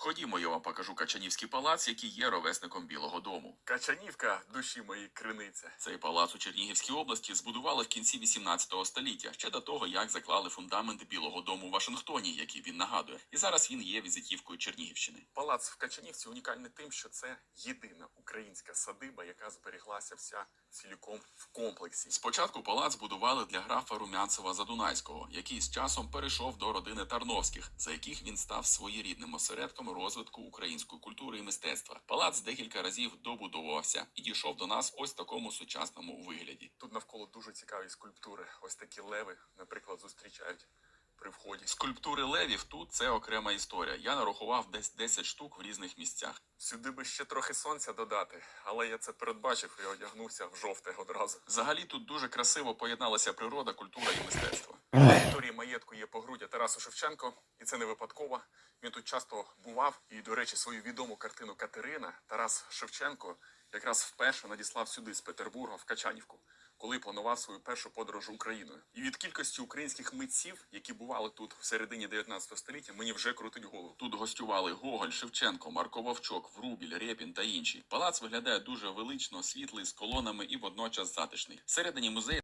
Ходімо, я вам покажу Качанівський палац, який є ровесником Білого Дому. Качанівка душі моїй криниця. Цей палац у Чернігівській області збудували в кінці 18 століття, ще до того, як заклали фундамент Білого Дому у Вашингтоні, який він нагадує. І зараз він є візитівкою Чернігівщини. Палац в Качанівці унікальний тим, що це єдина українська садиба, яка зберіглася вся ціліком в комплексі. Спочатку палац будували для графа Румянцева Задунайського, який з часом перейшов до родини Тарновських, за яких він став своєрідним осередком розвитку української культури і мистецтва. Палац декілька разів добудовувався і дійшов до нас ось в такому сучасному вигляді. Тут навколо дуже цікаві скульптури. Ось такі леви, наприклад, зустрічають при вході. Скульптури левів тут це окрема історія. Я нарахував десь 10 штук в різних місцях. Сюди би ще трохи сонця додати, але я це передбачив і одягнувся в жовте одразу. Взагалі тут дуже красиво поєдналася природа, культура і мистецтво. На території маєтку є погруддя Тарасу Шевченко, і це не випадково. Він тут часто бував. І, до речі, свою відому картину Катерина Тарас Шевченко якраз вперше надіслав сюди з Петербурга в Качанівку, коли планував свою першу подорож Україною. І від кількості українських митців, які бували тут в середині 19 століття, мені вже крутить голову. Тут гостювали Гоголь, Шевченко, Марко Вовчок, Врубіль, Рєпін та інші. Палац виглядає дуже велично, світлий, з колонами і водночас затишний. Всередині музею